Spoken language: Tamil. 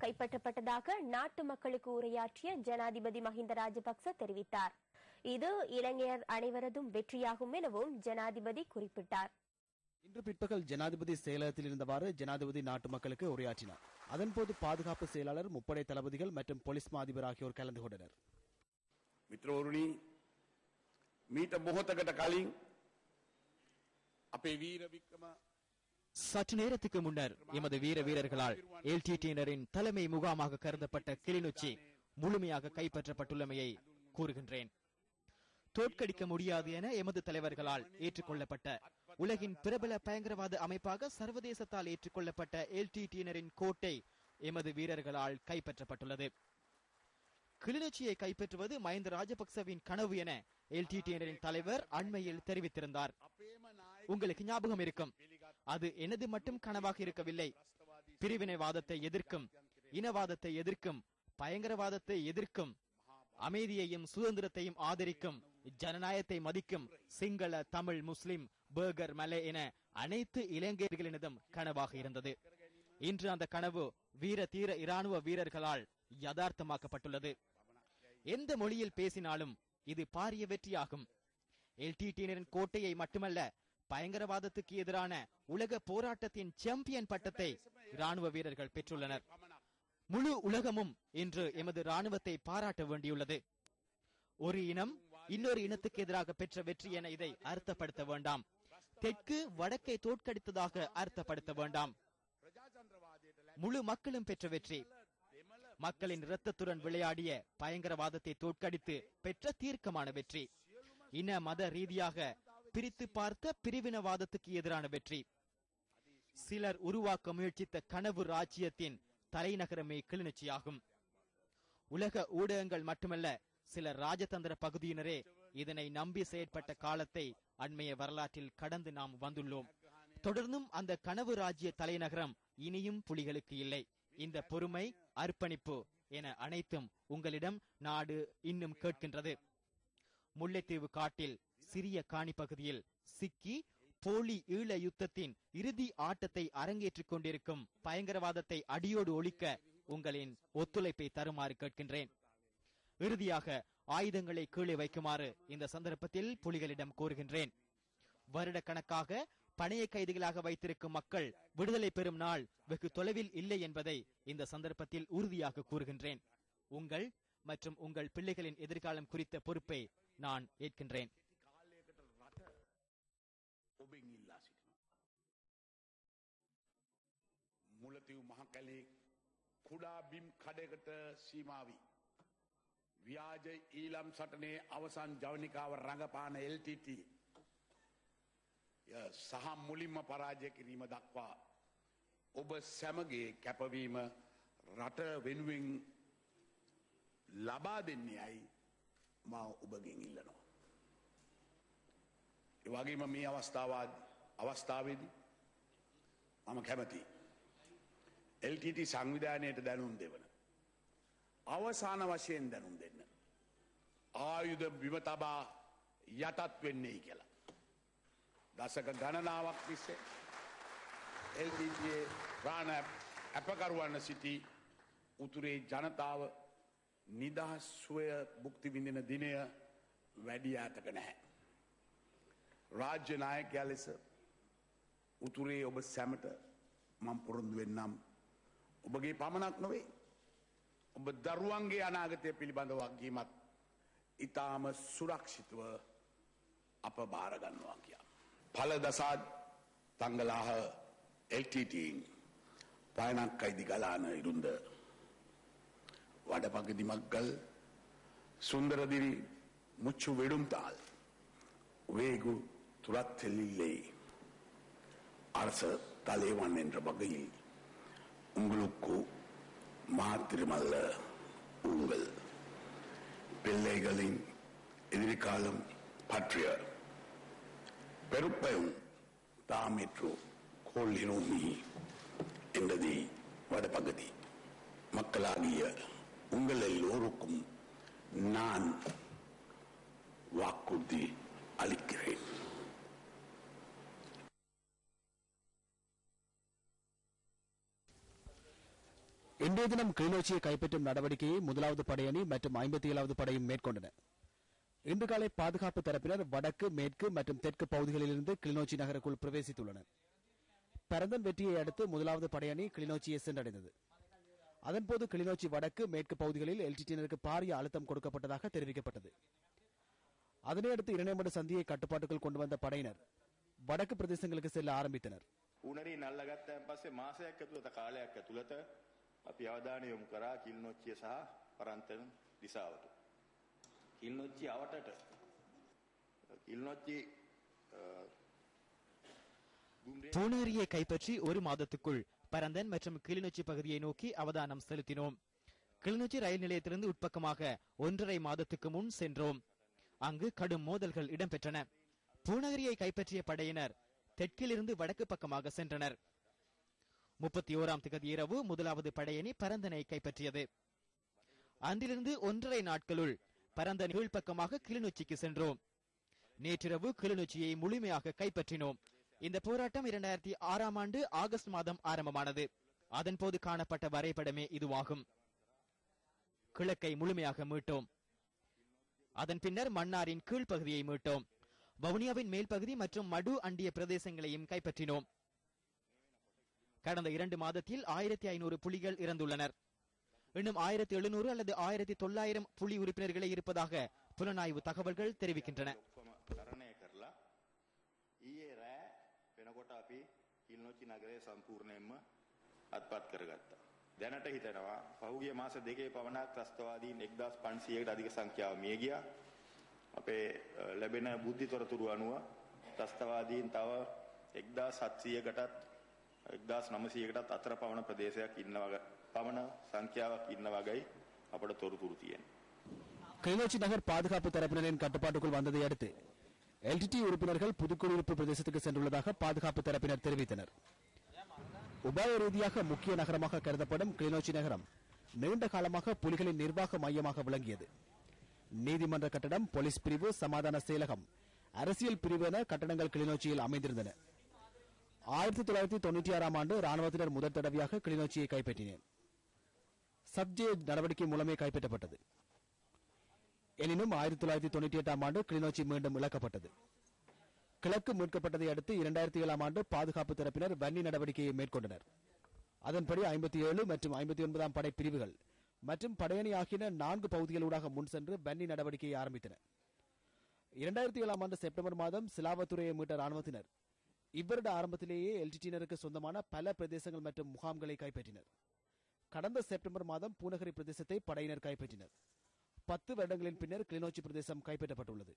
கைப்பற்றப்பட்டதாக நாட்டு மக்களுக்கு உரையாற்றிய ஜனாதிபதி மஹிந்த ராஜபக்ச தெரிவித்தார். இது இலங்கையர் அனைவரதும் வெற்றியாகும் எனவும் ஜனாதிபதி குறிப்பிட்டார். இன்று பிற்பகல் ஜனாதிபதி செயலகத்தில் இருந்தவாறு ஜனாதிபதி நாட்டு மக்களுக்கு உரையாற்றினார். அதன்போது பாதுகாப்பு செயலாளர் முப்படை தளபதிகள் மற்றும் போலீஸ் மாதிபர் ஆகியோர் கலந்து கொண்டனர். சற்று நேரத்துக்கு முன்னர் எமது வீர வீரர்களால் எல்டிடியினரின் தலைமை முகாமாக கருதப்பட்ட கிளிநொச்சி முழுமையாக கைப்பற்றப்பட்டுள்ளமையை கூறுகின்றேன். தோற்கடிக்க முடியாது என எமது தலைவர்களால் ஏற்றுக்கொள்ளப்பட்ட உலகின் பிரபல பயங்கரவாத அமைப்பாக சர்வதேசத்தால் ஏற்றுக்கொள்ளப்பட்ட எல்டிடியினரின் கோட்டை எமது வீரர்களால் கைப்பற்றப்பட்டுள்ளது. கிளிநொச்சியை கைப்பற்றுவது மஹிந்த ராஜபக்சவின் கனவு என எல்டிடியினரின் தலைவர் அண்மையில் தெரிவித்திருந்தார். உங்களுக்கு ஞாபகம் இருக்கும். அது எனது மட்டும் கனவாக இருக்கவில்லை. பிரிவினைவாதத்தை எதிர்க்கும் இனவாதத்தை எதிர்க்கும் பயங்கரவாதத்தை எதிர்க்கும் அமைதியையும் சுதந்திரத்தையும் ஆதரிக்கும் ஜனநாயகத்தை மதிக்கும் Sinhala Tamil Muslim Burgher Malay என அனைத்து இளைஞர்களினதும் கனவாக இருந்தது. இன்று அந்த கனவு வீர தீர இராணுவ வீரர்களால் யதார்த்தமாக்கப்பட்டுள்ளது. எந்த மொழியில் பேசினாலும் இது பாரிய வெற்றியாகும். எல்டிடியினரின் கோட்டையை மட்டுமல்ல பயங்கரவாதத்துக்கு எதிரான உலக போராட்டத்தின் சாம்பியன் பட்டத்தை ராணுவ வீரர்கள் பெற்றுள்ளனர். முழு உலகமும் இன்று எமது ராணுவத்தை பாராட்ட வேண்டியுள்ளது. ஒரு இனம் இன்னொரு இனத்துக்கு எதிராக பெற்ற வெற்றி என இதை அர்த்தப்படுத்த வேண்டாம். தெற்கு வடக்கை தோற்கடித்ததாக அர்த்தப்படுத்த வேண்டாம். முழு மக்களும் பெற்ற வெற்றி. மக்களின் இரத்தத்துடன் விளையாடிய பயங்கரவாதத்தை தோற்கடித்து பெற்ற தீர்க்கமான வெற்றி. இன மத ரீதியாக பிரித்து பார்த்த பிரிவினவாதத்துக்கு எதிரான வெற்றி. சிலர் உருவாக்க முயற்சித்த கனவு ராஜ்யத்தின் தலைநகரமே கிளிநொச்சியாகும். உலக ஊடகங்கள் மட்டுமல்ல சில ராஜதந்திர பகுதியினரே இதனை நம்பி செயற்பட்ட காலத்தை அண்மைய வரலாற்றில் கடந்து நாம் வந்துள்ளோம். தொடர்ந்தும் அந்த கனவு ராஜ்ய தலைநகரம் இனியும் புலிகளுக்கு இல்லை. இந்த பொறுமை அர்ப்பணிப்பு என அனைத்தும் உங்களிடம் நாடு இன்னும் கேட்கின்றது. முல்லைத்தீவு காட்டில் சிறிய காணி பகுதியில் சிக்கி போலி ஈழ யுத்தத்தின் இறுதி ஆட்டத்தை அரங்கேற்றிக் கொண்டிருக்கும் பயங்கரவாதத்தை அடியோடு ஒழிக்க உங்களின் ஒத்துழைப்பை தருமாறு கேட்கின்றேன். இறுதியாக ஆயுதங்களை கீழே வைக்குமாறு இந்த சந்தர்ப்பத்தில் புலிகளிடம் கூறுகின்றேன். வருடக்கணக்காக பணைய கைதிகளாக வைத்திருக்கும் மக்கள் விடுதலை பெறும் நாள் வெகு தொலைவில் இல்லை என்பதை இந்த சந்தர்ப்பத்தில் உறுதியாக கூறுகின்றேன். உங்கள் மற்றும் உங்கள் பிள்ளைகளின் எதிர்காலம் குறித்த பொறுப்பை நான் ஏற்கின்றேன். මුලතිව් මහකැලේ කුඩා බිම් කඩයකට සීමාවී. ව්‍යාජ ඊලම් සටනේ අවසන් ජවනිකාව රඟපාන LTT ය සහ මුලින්ම පරාජය කිරීම දක්වා ඔබ සැමගේ කැපවීම රට වෙනුවෙන් ලබා දෙන්නේ අයි මා ඔබගෙන් ඉල්ලනවා. එවගේම මේ අවස්ථාවාද අවස්ථාවේදී මම කැමති LTT සංවිධානයට දැනුම් දෙවන. අවසාන වශයෙන් දැනුම් දෙන්න. ආයුධ බිම තබා යටත් වෙන්නේ කියලා. දසක ගණනාවක් තිස්සේ එල්දීගේ ප්‍රාණ ඇපකරුවන්න සිටි උතුරේ ජනතාව නිදහස්වය බුක්ති විඳින දිනය වැඩි ඈතක නැහැ. රාජ්‍ය නායකයා ලෙස උතුරේ ඔබ සැමට මං පොරොන්දු වෙන්නම් ඔබගේ පමණක් නොවේ ඔබ දරුවන්ගේ අනාගතය පිළිබඳ වක්ගීමත් ඉතාම සුරක්ෂිතව අප භාරගන්නවා කියා. பல தசாத் தங்களாக எல்டிடியின் பயணக் கைதிகளான இருந்த வடபகுதி மக்கள் சுந்தரதிரி முச்சு விடும் தாள் வேகு துரத்தலில்லை அரச தலைவன் என்ற வகையில் உங்களுக்கு மாத்திரமல்ல உங்கள் பிள்ளைகளின் எதிர்காலம் பற்றிய பெருப்பையும் தாமிற்று கொள்ளினோமி என்றது வடபகுதி மக்களாகிய உங்கள் எல்லோருக்கும் நான் வாக்குறுதி அளிக்கிறேன். இன்றைய தினம் கிளிநொச்சியை கைப்பற்றும் நடவடிக்கையை முதலாவது படையணி மற்றும் ஐம்பத்தி ஏழாவது படையும் மேற்கொண்டன இன்று காலை பாதுகாப்பு தரப்பினர் வடக்கு மேற்கு மற்றும் தெற்கு பகுதிகளிலிருந்து கிளிநொச்சி நகருக்குள் பிரவேசித்துள்ளனர். பரந்தன் வெற்றியை அடுத்து முதலாவது படையணி கிளிநொச்சியை சென்றடைந்தது. அதன்போது கிளிநொச்சி வடக்கு மேற்கு பகுதிகளில் எல்டிடியினருக்கு பாரிய அழுத்தம் கொடுக்கப்பட்டதாக தெரிவிக்கப்பட்டது. அதனையடுத்து இரணைமடு சந்தியை கட்டுப்பாட்டுக்குள் கொண்டு வந்த படையினர் வடக்கு பிரதேசங்களுக்கு செல்ல ஆரம்பித்தனர். உணரி நல்லகத்த பஸ் மாசையாக்க අපි අවධානය යොමු කරා කිල්නොච්චිය සහ පරන්තන දිසාවට. කිල්නොච්චි අවටට කිල්නොච්චි பூனேரியை கைப்பற்றி ஒரு மாதத்துக்குள் பரந்தன் மற்றும் கிளிநொச்சி பகுதியை நோக்கி அவதானம் செலுத்தினோம் கிளிநொச்சி ரயில் நிலையத்திலிருந்து உட்பக்கமாக ஒன்றரை மாதத்துக்கு முன் சென்றோம் அங்கு கடும் மோதல்கள் இடம்பெற்றன பூநகரியை கைப்பற்றிய படையினர் தெற்கிலிருந்து வடக்கு பக்கமாக சென்றனர் முப்பத்தி ஓராம் திகதி இரவு முதலாவது படையணி பரந்தனை கைப்பற்றியது. அன்றிலிருந்து ஒன்றரை நாட்களுள் பரந்தன் கீழ்ப்பக்கமாக கிளிநொச்சிக்கு சென்றோம். நேற்றிரவு கிளிநொச்சியை முழுமையாக கைப்பற்றினோம். இந்த போராட்டம் இரண்டாயிரத்தி ஆறாம் ஆண்டு ஆகஸ்ட் மாதம் ஆரம்பமானது. அதன்போது காணப்பட்ட வரைபடமே இதுவாகும். கிழக்கை முழுமையாக மீட்டோம். அதன் பின்னர் மன்னாரின் கீழ்ப்பகுதியை மீட்டோம். வவுனியாவின் மேல் பகுதி மற்றும் மடு அண்டிய பிரதேசங்களையும் கைப்பற்றினோம். கடந்த இரண்டு மாதத்தில் ஆயிரத்தி ஐநூறு புலிகள் இறந்துள்ளனர் இன்னும் ஆயிரத்தி எழுநூறு அல்லது ஆயிரத்தி தொள்ளாயிரம் புலி உறுப்பினர்களே இருப்பதாக புலனாய்வு தகவல்கள் தெரிவிக்கின்றன ඔක්කොම තරණය කරලා ඊයේ රෑ වෙනකොට අපි කිල්නොච්චි නගරය සම්පූර්ණයෙන්ම අත්පත් කරගත්තා. දැනට හිතනවා පහුගිය මාස දෙකේ පමණක් ත්‍රස්තවාදීන් එක්දස් පන්සියකට අධික සංඛ්‍යාව මිය ගියා. අපේ අ, ලැබෙන බුද්ධි තොරතුරු අනුව ත්‍රස්තවාදීන් තව එක්දා සත්සීයකටත් එක්දස් නමසීයකටත් අතර පවන ප්‍රදේශයක් ඉන්න වග පමණ සංඛ්‍යාවක් ඉන්න වගයි අපට තොරතුරු තියෙන. கிளிநொச்சி நகர் பாதுகாப்பு தரப்பினரின் கட்டுப்பாட்டுக்குள் வந்ததை அடுத்து எல்டிடி உறுப்பினர்கள் புதுக்குடியிருப்பு பிரதேசத்துக்கு சென்றுள்ளதாக பாதுகாப்பு தரப்பினர் தெரிவித்தனர் உபாய ரீதியாக முக்கிய நகரமாக கருதப்படும் கிளிநொச்சி நகரம் நீண்ட காலமாக புலிகளின் நிர்வாக மையமாக விளங்கியது நீதிமன்ற கட்டடம் போலீஸ் பிரிவு சமாதான செயலகம் அரசியல் பிரிவு என கட்டடங்கள் கிளிநொச்சியில் அமைந்திருந்தன ஆயிரத்தி தொள்ளாயிரத்தி தொண்ணூற்றி ஆறாம் ஆண்டு ராணுவத்தினர் முதல் தடவையாக கிளிநொச்சியை கைப்பற்றினர் சப்ஜே நடவடிக்கை மூலமே கைப்பற்றப்பட்டது. எனினும் ஆயிரத்தி தொள்ளாயிரத்தி தொண்ணூற்றி எட்டாம் ஆண்டு கிளிநொச்சி மீண்டும் இழக்கப்பட்டது. கிழக்கு மீட்கப்பட்டதை அடுத்து இரண்டாயிரத்தி ஏழாம் ஆண்டு பாதுகாப்பு தரப்பினர் வன்னி நடவடிக்கையை மேற்கொண்டனர். அதன்படி ஐம்பத்தி ஏழு மற்றும் ஐம்பத்தி ஒன்பதாம் படை பிரிவுகள் மற்றும் படையணி ஆகிய நான்கு பகுதிகளூடாக முன் சென்று வன்னி நடவடிக்கையை ஆரம்பித்தனர் இரண்டாயிரத்தி ஏழாம் ஆண்டு செப்டம்பர் மாதம் சிலாவத்துறையை மீட்ட ராணுவத்தினர் இவ்வருட ஆரம்பத்திலேயே எல்டிடியினருக்கு சொந்தமான பல பிரதேசங்கள் மற்றும் முகாம்களை கைப்பற்றினர். கடந்த செப்டம்பர் மாதம் பூநகரி பிரதேசத்தை படையினர் கைப்பற்றினர். பத்து வருடங்களின் பின்னர் கிளிநொச்சி பிரதேசம் கைப்பற்றப்பட்டுள்ளது.